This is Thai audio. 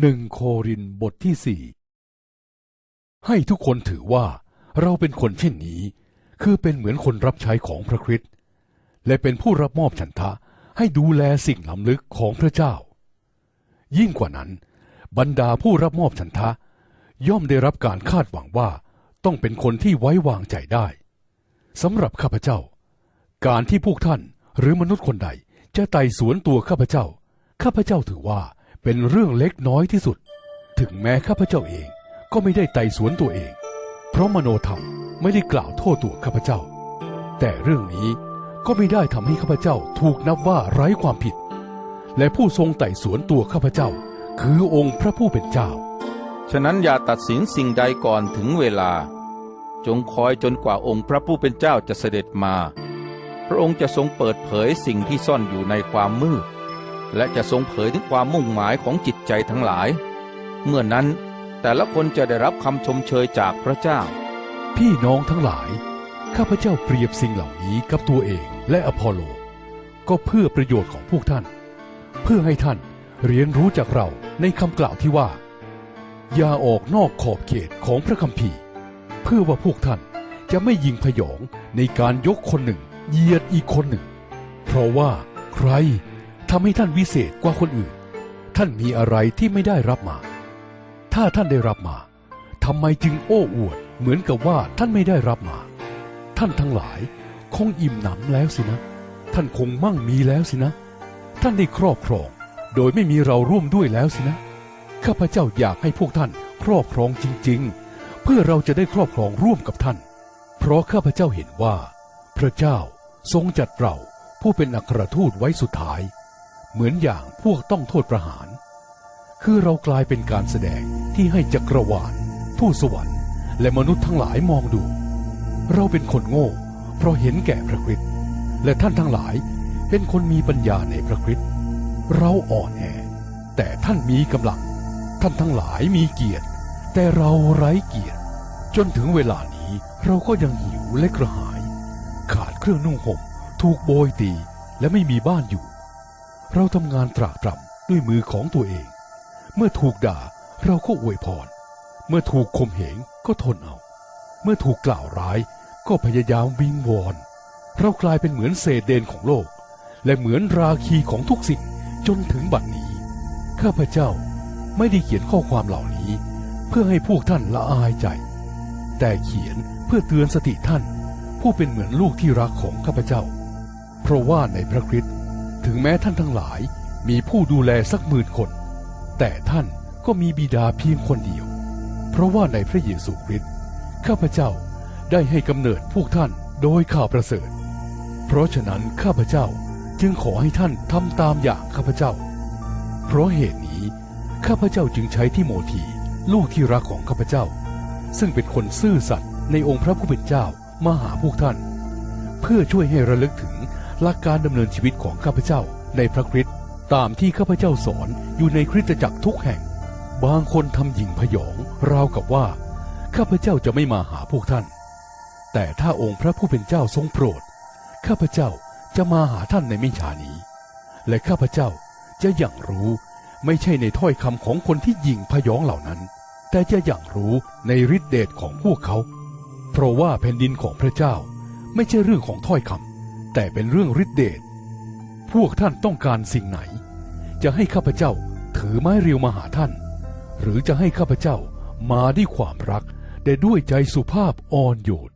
หนึ่งโครินบทที่สี่ให้ทุกคนถือว่าเราเป็นคนเช่นนี้ คือเป็นเหมือนคนรับใช้ของพระคริสต์และเป็นผู้รับมอบฉันทะให้ดูแลสิ่งล้ำลึกของพระเจ้า ยิ่งกว่านั้น บรรดาผู้รับมอบฉันทะ ย่อมได้รับการคาดหวังว่าต้องเป็นคนที่ไว้วางใจได้สำหรับข้าพเจ้า การที่พวกท่านหรือมนุษย์คนใดจะไต่สวนตัวข้าพเจ้า ข้าพเจ้าถือว่า เป็นเรื่องเล็กน้อยที่สุด ถึงแม้ข้าพเจ้าเองก็ไม่ได้ไต่สวนตัวเอง เพราะมโนธรรมไม่ได้กล่าวโทษตัวข้าพเจ้า แต่เรื่องนี้ก็ไม่ได้ทำให้ข้าพเจ้าถูกนับว่าไร้ความผิด และผู้ทรงไต่สวนตัวข้าพเจ้า คือองค์พระผู้เป็นเจ้า ฉะนั้นอย่าตัดสินสิ่งใดก่อนถึงเวลา จงคอยจนกว่าองค์พระผู้เป็นเจ้าจะเสด็จมา พระองค์จะทรงเปิดเผยสิ่งที่ซ่อนอยู่ในความมืด และจะทรงเผยถึงความมุ่งหมายของจิตใจทั้งหลาย เมื่อนั้นแต่ละคนจะได้รับคำชมเชยจากพระเจ้า พี่น้องทั้งหลาย ข้าพเจ้าเปรียบสิ่งเหล่านี้กับตัวเองและอพอลโล ก็เพื่อประโยชน์ของพวกท่าน เพื่อให้ท่านเรียนรู้จากเราในคำกล่าวที่ว่า อย่าออกนอกขอบเขตของพระคัมภีร์ เพื่อว่าพวกท่านจะไม่ยิงพยองในการยกคนหนึ่งเหยียดอีกคนหนึ่ง เพราะว่าใคร ทำให้ท่านวิเศษกว่าคนอื่น ท่านมีอะไรที่ไม่ได้รับมา ถ้าท่านได้รับมาทำไมจึงโอ้อวดเหมือนกับว่าท่านไม่ได้รับมา ท่านทั้งหลายคงอิ่มหนำแล้วสินะ ท่านคงมั่งมีแล้วสินะ ท่านได้ครอบครอง โดยไม่มีเราร่วมด้วยแล้วสินะ ข้าพเจ้าอยากให้พวกท่านครอบครองจริง ๆ เพื่อเราจะได้ครอบครองร่วมกับท่าน เพราะข้าพเจ้าเห็นว่า พระเจ้าทรงจัดเราผู้เป็นอัครทูตไว้สุดท้าย เหมือนอย่างพวกต้องโทษประหาร คือเรากลายเป็นการแสดงที่ให้จักรวาลทูตสวรรค์และมนุษย์ทั้งหลายมองดู เราเป็นคนโง่ เพราะเห็นแก่พระคริสต์และท่านทั้งหลายเป็นคนมีปัญญาในพระคริสต์เราอ่อนแอ แต่ท่านมีกำลัง ท่านทั้งหลายมีเกียรติ แต่เราไร้เกียรติ จนถึงเวลานี้เราก็ยังหิวและกระหาย ขาดเครื่องนุ่งห่มถูกโบยตีและไม่มีบ้านอยู่ เราทำงานตรากตรำด้วยมือของตัวเอง เมื่อถูกด่าเราก็อวยพร เมื่อถูกข่มเหงก็ทนเอา เมื่อถูกกล่าวร้ายก็พยายามวิงวอน เรากลายเป็นเหมือนเศษเดนของโลก และเหมือนราคีของทุกสิ่งจนถึงบัดนี้ ข้าพเจ้าไม่ได้เขียนข้อความเหล่านี้ เพื่อให้พวกท่านละอายใจ แต่เขียนเพื่อเตือนสติท่าน ผู้เป็นเหมือนลูกที่รักของข้าพเจ้า เพราะว่าในพระคริสต์ ถึงแม้ท่านทั้งหลายมีผู้ดูแลสักหมื่นคน แต่ท่านก็มีบิดาเพียงคนเดียว เพราะว่าในพระเยซูคริสต์ข้าพเจ้าได้ให้กำเนิดพวกท่านโดยข่าวประเสริฐ เพราะฉะนั้นข้าพเจ้าจึงขอให้ท่านทำตามอย่างข้าพเจ้า เพราะเหตุนี้ข้าพเจ้าจึงใช้ที่โมธีลูกที่รักของข้าพเจ้า ซึ่งเป็นคนซื่อสัตย์ในองค์พระผู้เป็นเจ้ามาหาพวกท่าน เพื่อช่วยให้ระลึกถึง หลักการดำเนินชีวิตของข้าพเจ้าในพระคริสต์ตามที่ข้าพเจ้าสอนอยู่ในคริสตจักรทุกแห่ง บางคนทำหยิ่งพยองราวกับว่า ข้าพเจ้าจะไม่มาหาพวกท่าน แต่ถ้าองค์พระผู้เป็นเจ้าทรงโปรด ข้าพเจ้าจะมาหาท่านในไม่ช้านี้ และข้าพเจ้าจะอย่างรู้ไม่ใช่ในถ้อยคำของคนที่หยิ่งพยองเหล่านั้น แต่จะอย่างรู้ในฤทธิเดชของพวกเขา เพราะว่าแผ่นดินของพระเจ้าไม่ใช่เรื่องของถ้อยคำ แต่เป็นเรื่องฤทธิเดช พวกท่านต้องการสิ่งไหน จะให้ข้าพเจ้าถือไม้เรียวมาหาท่าน หรือจะให้ข้าพเจ้ามาด้วยความรักแต่ด้วยใจสุภาพอ่อนโยน